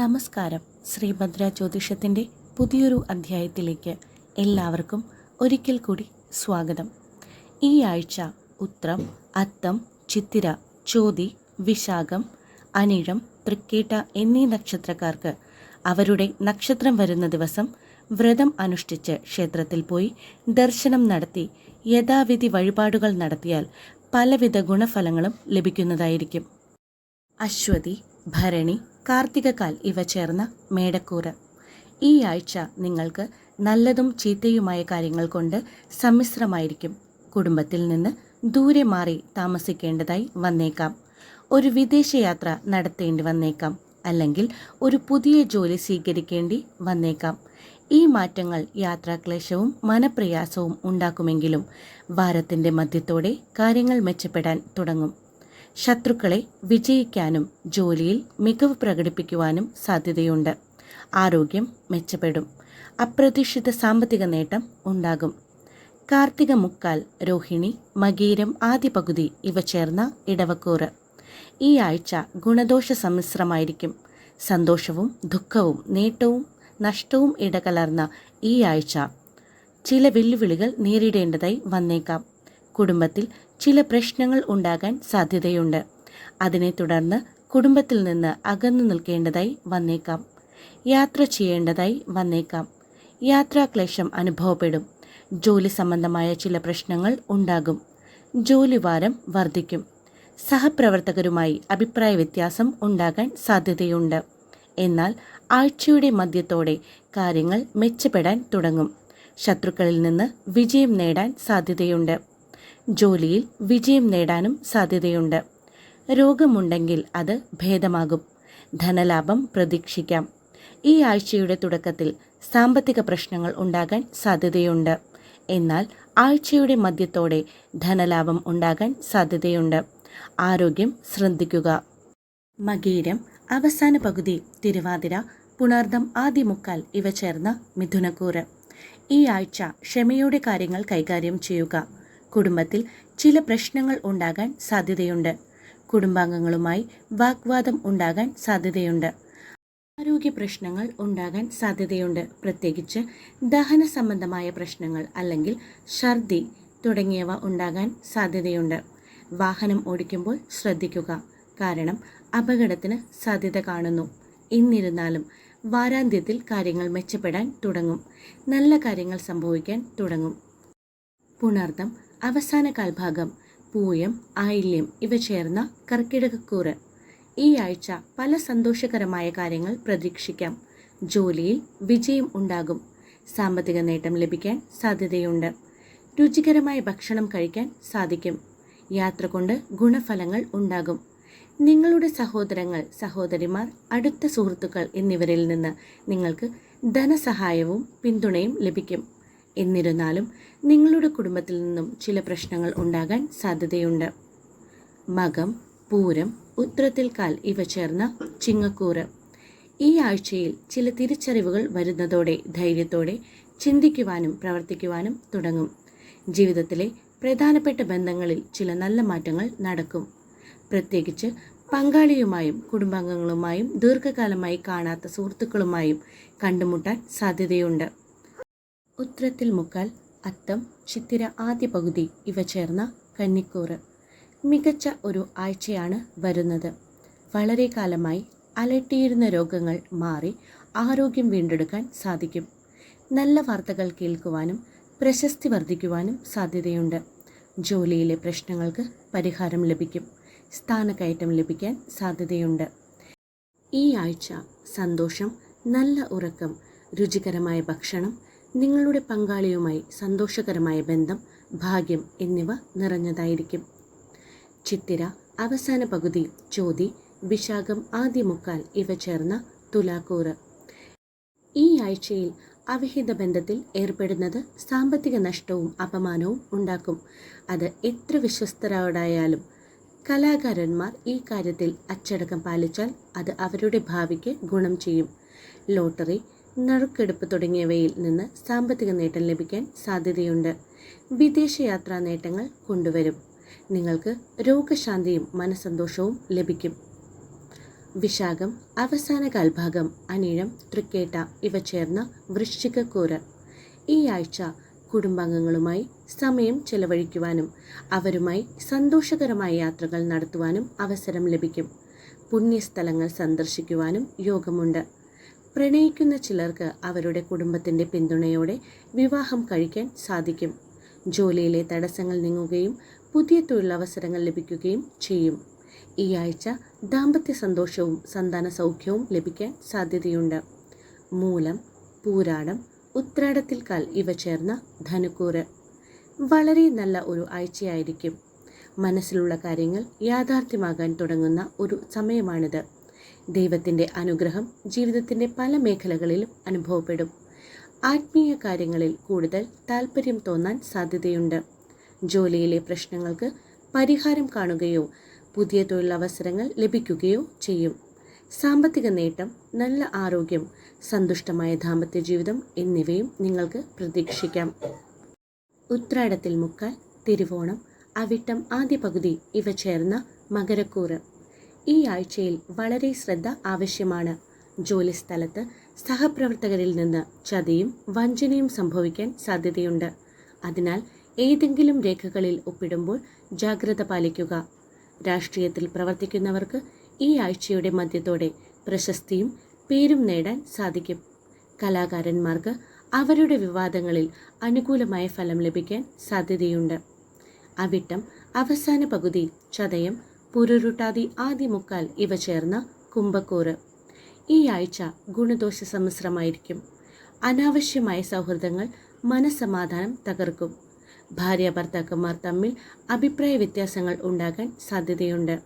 നമസ്കാരം. ശ്രീഭദ്ര ജ്യോതിഷത്തിന്റെ പുതിയൊരു അധ്യായത്തിലേക്ക് എല്ലാവർക്കും ഒരിക്കൽ കൂടി സ്വാഗതം. ഈ ആഴ്ച ഉത്രം അത്തം ചിത്തിര ചോതി വിശാഖം അനിഴം തൃക്കേട്ട എന്നീ നക്ഷത്രക്കാർക്ക് അവരുടെ നക്ഷത്രം വരുന്ന ദിവസം വ്രതം അനുഷ്ഠിച്ച് ക്ഷേത്രത്തിൽ പോയി ദർശനം നടത്തി യഥാവിധി വഴിപാടുകൾ നടത്തിയാൽ പലവിധ ഗുണഫലങ്ങളും ലഭിക്കുന്നതായിരിക്കും. അശ്വതി ഭരണി കാർത്തികക്കാൽ ഇവ ചേർന്ന മേടക്കൂറ് ഈ ആഴ്ച നിങ്ങൾക്ക് നല്ലതും ചീത്തയുമായ കാര്യങ്ങൾ കൊണ്ട് സമ്മിശ്രമായിരിക്കും. കുടുംബത്തിൽ നിന്ന് ദൂരെ മാറി താമസിക്കേണ്ടതായി വന്നേക്കാം. ഒരു വിദേശയാത്ര നടത്തേണ്ടി വന്നേക്കാം. അല്ലെങ്കിൽ ഒരു പുതിയ ജോലി സ്വീകരിക്കേണ്ടി വന്നേക്കാം. ഈ മാറ്റങ്ങൾ യാത്രാക്ലേശവും മനപ്രയാസവും ഉണ്ടാക്കുമെങ്കിലും വാരത്തിന്റെ മധ്യത്തോടെ കാര്യങ്ങൾ മെച്ചപ്പെടാൻ തുടങ്ങും. ശത്രുക്കളെ വിജയിക്കാനും ജോലിയിൽ മികവ് പ്രകടിപ്പിക്കുവാനും സാധ്യതയുണ്ട്. ആരോഗ്യം മെച്ചപ്പെടും. അപ്രതീക്ഷിത സാമ്പത്തിക നേട്ടം ഉണ്ടാകും. കാർത്തിക മുക്കാൽ രോഹിണി മകീരം ആദ്യ പകുതി ഇവ ചേർന്ന ഇടവക്കൂറ്. ഈ ആഴ്ച ഗുണദോഷ സമ്മിശ്രമായിരിക്കും. സന്തോഷവും ദുഃഖവും നേട്ടവും നഷ്ടവും ഇടകലർന്ന ഈ ആഴ്ച ചില വെല്ലുവിളികൾ നേരിടേണ്ടതായി വന്നേക്കാം. കുടുംബത്തിൽ ചില പ്രശ്നങ്ങൾ ഉണ്ടാകാൻ സാധ്യതയുണ്ട്. അതിനെ തുടർന്ന് കുടുംബത്തിൽ നിന്ന് അകന്നു നിൽക്കേണ്ടതായി വന്നേക്കാം. യാത്ര ചെയ്യേണ്ടതായി വന്നേക്കാം. യാത്രാക്ലേശം അനുഭവപ്പെടും. ജോലി സംബന്ധമായ ചില പ്രശ്നങ്ങൾ ഉണ്ടാകും. ജോലിഭാരം വർദ്ധിക്കും. സഹപ്രവർത്തകരുമായി അഭിപ്രായ വ്യത്യാസം ഉണ്ടാകാൻ സാധ്യതയുണ്ട്. എന്നാൽ ആഴ്ചയുടെ മധ്യത്തോടെ കാര്യങ്ങൾ മെച്ചപ്പെടാൻ തുടങ്ങും. ശത്രുക്കളിൽ നിന്ന് വിജയം നേടാൻ സാധ്യതയുണ്ട്. ജോലിയിൽ വിജയം നേടാനും സാധ്യതയുണ്ട്. രോഗമുണ്ടെങ്കിൽ അത് ഭേദമാകും. ധനലാഭം പ്രതീക്ഷിക്കാം. ഈ ആഴ്ചയുടെ തുടക്കത്തിൽ സാമ്പത്തിക പ്രശ്നങ്ങൾ ഉണ്ടാകാൻ സാധ്യതയുണ്ട്. എന്നാൽ ആഴ്ചയുടെ മധ്യത്തോടെ ധനലാഭം ഉണ്ടാകാൻ സാധ്യതയുണ്ട്. ആരോഗ്യം ശ്രദ്ധിക്കുക. മകീരം അവസാന പകുതി തിരുവാതിര പുണർദം ആദ്യമുക്കാൽ ഇവ ചേർന്ന മിഥുനക്കൂറ്. ഈ ആഴ്ച ക്ഷമയോടെ കാര്യങ്ങൾ കൈകാര്യം ചെയ്യുക. കുടുംബത്തിൽ ചില പ്രശ്നങ്ങൾ ഉണ്ടാകാൻ സാധ്യതയുണ്ട്. കുടുംബാംഗങ്ങളുമായി വാഗ്വാദം ഉണ്ടാകാൻ സാധ്യതയുണ്ട്. ആരോഗ്യ പ്രശ്നങ്ങൾ ഉണ്ടാകാൻ സാധ്യതയുണ്ട്. പ്രത്യേകിച്ച് ദഹന സംബന്ധമായ പ്രശ്നങ്ങൾ അല്ലെങ്കിൽ ഛർദി തുടങ്ങിയവ ഉണ്ടാകാൻ സാധ്യതയുണ്ട്. വാഹനം ഓടിക്കുമ്പോൾ ശ്രദ്ധിക്കുക. കാരണം അപകടത്തിന് സാധ്യത കാണുന്നു. എന്നിരുന്നാലും വാരാന്ത്യത്തിൽ കാര്യങ്ങൾ മെച്ചപ്പെടാൻ തുടങ്ങും. നല്ല കാര്യങ്ങൾ സംഭവിക്കാൻ തുടങ്ങും. പുണർദം അവസാന കാൽഭാഗം പൂയം ആയില്യം ഇവ ചേർന്ന കർക്കിടകക്കൂറ്. ഈ ആഴ്ച പല സന്തോഷകരമായ കാര്യങ്ങൾ പ്രതീക്ഷിക്കാം. ജോലിയിൽ വിജയം ഉണ്ടാകും. സാമ്പത്തിക നേട്ടം ലഭിക്കാൻ സാധ്യതയുണ്ട്. രുചികരമായ ഭക്ഷണം കഴിക്കാൻ സാധിക്കും. യാത്ര കൊണ്ട് ഗുണഫലങ്ങൾ ഉണ്ടാകും. നിങ്ങളുടെ സഹോദരങ്ങൾ സഹോദരിമാർ അടുത്ത സുഹൃത്തുക്കൾ എന്നിവരിൽ നിന്ന് നിങ്ങൾക്ക് ധനസഹായവും പിന്തുണയും ലഭിക്കും. എന്നിരുന്നാലും നിങ്ങളുടെ കുടുംബത്തിൽ നിന്നും ചില പ്രശ്നങ്ങൾ ഉണ്ടാകാൻ സാധ്യതയുണ്ട്. മകം പൂരം ഉത്രത്തിൽ കാൽ ഇവ ചേർന്ന ചിങ്ങക്കൂറ്. ഈ ആഴ്ചയിൽ ചില തിരിച്ചറിവുകൾ വരുന്നതോടെ ധൈര്യത്തോടെ ചിന്തിക്കുവാനും പ്രവർത്തിക്കുവാനും തുടങ്ങും. ജീവിതത്തിലെ പ്രധാനപ്പെട്ട ബന്ധങ്ങളിൽ ചില നല്ല മാറ്റങ്ങൾ നടക്കും. പ്രത്യേകിച്ച് പങ്കാളിയുമായും കുടുംബാംഗങ്ങളുമായും ദീർഘകാലമായി കാണാത്ത സുഹൃത്തുക്കളുമായും കണ്ടുമുട്ടാൻ സാധ്യതയുണ്ട്. ഉത്രത്തിൽ മുക്കാൽ അത്തം ചിത്തിര ആദ്യ പകുതി ഇവ ചേർന്ന കന്നിക്കൂറ്. മികച്ച ഒരു ആഴ്ചയാണ് വരുന്നത്. വളരെ കാലമായി അലട്ടിയിരുന്ന രോഗങ്ങൾ മാറി ആരോഗ്യം വീണ്ടെടുക്കാൻ സാധിക്കും. നല്ല വാർത്തകൾ കേൾക്കുവാനും പ്രശസ്തി വർദ്ധിക്കുവാനും സാധ്യതയുണ്ട്. ജോലിയിലെ പ്രശ്നങ്ങൾക്ക് പരിഹാരം ലഭിക്കും. സ്ഥാനക്കയറ്റം ലഭിക്കാൻ സാധ്യതയുണ്ട്. ഈ ആഴ്ച സന്തോഷം നല്ല ഉറക്കം രുചികരമായ ഭക്ഷണം നിങ്ങളുടെ പങ്കാളിയുമായി സന്തോഷകരമായ ബന്ധം ഭാഗ്യം എന്നിവ നിറഞ്ഞതായിരിക്കും. ചിത്തിര അവസാന പകുതി ചോതി വിശാഖം ആദ്യ മുക്കാൽ ഇവ ചേർന്ന തുലാക്കൂറ്. ഈ ആഴ്ചയിൽ അവിഹിത ബന്ധത്തിൽ ഏർപ്പെടുന്നത് സാമ്പത്തിക നഷ്ടവും അപമാനവും ഉണ്ടാക്കും. അത് എത്ര വിശ്വസ്തരോടായാലും കലാകാരന്മാർ ഈ കാര്യത്തിൽ അച്ചടക്കം പാലിച്ചാൽ അത് അവരുടെ ഭാവിക്ക് ഗുണം ചെയ്യും. ലോട്ടറി നറുക്കെടുപ്പ് തുടങ്ങിയവയിൽ നിന്ന് സാമ്പത്തിക നേട്ടം ലഭിക്കാൻ സാധ്യതയുണ്ട്. വിദേശയാത്രാ നേട്ടങ്ങൾ കൊണ്ടുവരും. നിങ്ങൾക്ക് രോഗശാന്തിയും മനസന്തോഷവും ലഭിക്കും. വിശാഖം അവസാന കാൽഭാഗം അനിഴം തൃക്കേട്ട ഇവ ചേർന്ന വൃശ്ചികക്കൂറ്. ഈ ആഴ്ച കുടുംബാംഗങ്ങളുമായി സമയം ചെലവഴിക്കുവാനും അവരുമായി സന്തോഷകരമായ യാത്രകൾ നടത്തുവാനും അവസരം ലഭിക്കും. പുണ്യസ്ഥലങ്ങൾ സന്ദർശിക്കുവാനും യോഗമുണ്ട്. പ്രണയിക്കുന്ന ചിലർക്ക് അവരുടെ കുടുംബത്തിന്റെ പിന്തുണയോടെ വിവാഹം കഴിക്കാൻ സാധിക്കും. ജോലിയിലെ തടസ്സങ്ങൾ നീങ്ങുകയും പുതിയ തൊഴിലവസരങ്ങൾ ലഭിക്കുകയും ചെയ്യും. ഈ ആഴ്ച ദാമ്പത്യ സന്തോഷവും സന്താന സൗഖ്യവും ലഭിക്കാൻ സാധ്യതയുണ്ട്. മൂലം പൂരാടം ഉത്രാടത്തിൽ കാൽ ഇവ ചേർന്ന ധനുക്കൂറ്. വളരെ നല്ല ഒരു ആഴ്ചയായിരിക്കും. മനസ്സിലുള്ള കാര്യങ്ങൾ യാഥാർത്ഥ്യമാകാൻ തുടങ്ങുന്ന ഒരു സമയമാണിത്. ദൈവത്തിന്റെ അനുഗ്രഹം ജീവിതത്തിന്റെ പല മേഖലകളിലും അനുഭവപ്പെടും. ആത്മീയ കാര്യങ്ങളിൽ കൂടുതൽ താല്പര്യം തോന്നാൻ സാധ്യതയുണ്ട്. ജോലിയിലെ പ്രശ്നങ്ങൾക്ക് പരിഹാരം കാണുകയോ പുതിയ തൊഴിലവസരങ്ങൾ ലഭിക്കുകയോ ചെയ്യും. സാമ്പത്തിക നേട്ടം നല്ല ആരോഗ്യം സന്തുഷ്ടമായ ദാമ്പത്യ ജീവിതം എന്നിവയും നിങ്ങൾക്ക് പ്രതീക്ഷിക്കാം. ഉത്രാടത്തിൽ മുക്കാൽ തിരുവോണം അവിട്ടം ആദ്യ പകുതി ഇവ ചേർന്ന മകരക്കൂറ്. ഈ ആഴ്ചയിൽ വളരെ ശ്രദ്ധ ആവശ്യമാണ്. ജോലിസ്ഥലത്ത് സഹപ്രവർത്തകരിൽ നിന്ന് ചതിയും വഞ്ചനയും സംഭവിക്കാൻ സാധ്യതയുണ്ട്. അതിനാൽ ഏതെങ്കിലും രേഖകളിൽ ഒപ്പിടുമ്പോൾ ജാഗ്രത പാലിക്കുക. രാഷ്ട്രീയത്തിൽ പ്രവർത്തിക്കുന്നവർക്ക് ഈ ആഴ്ചയുടെ മധ്യത്തോടെ പ്രശസ്തിയും പേരും നേടാൻ സാധിക്കും. കലാകാരന്മാർക്ക് അവരുടെ വിവാദങ്ങളിൽ അനുകൂലമായ ഫലം ലഭിക്കാൻ സാധ്യതയുണ്ട്. അവിട്ടം അവസാന പകുതി ചതയം പുരുരുട്ടാതി ആദ്യ മുക്കാൽ ഇവ ചേർന്ന കുംഭക്കൂറ്. ഈ ആഴ്ച ഗുണദോഷ സമ്മിശ്രമായിരിക്കും. അനാവശ്യമായ സൗഹൃദങ്ങൾ മനസമാധാനം തകർക്കും. ഭാര്യ ഭർത്താക്കന്മാർ തമ്മിൽ അഭിപ്രായ വ്യത്യാസങ്ങൾ ഉണ്ടാകാൻ സാധ്യതയുണ്ട്.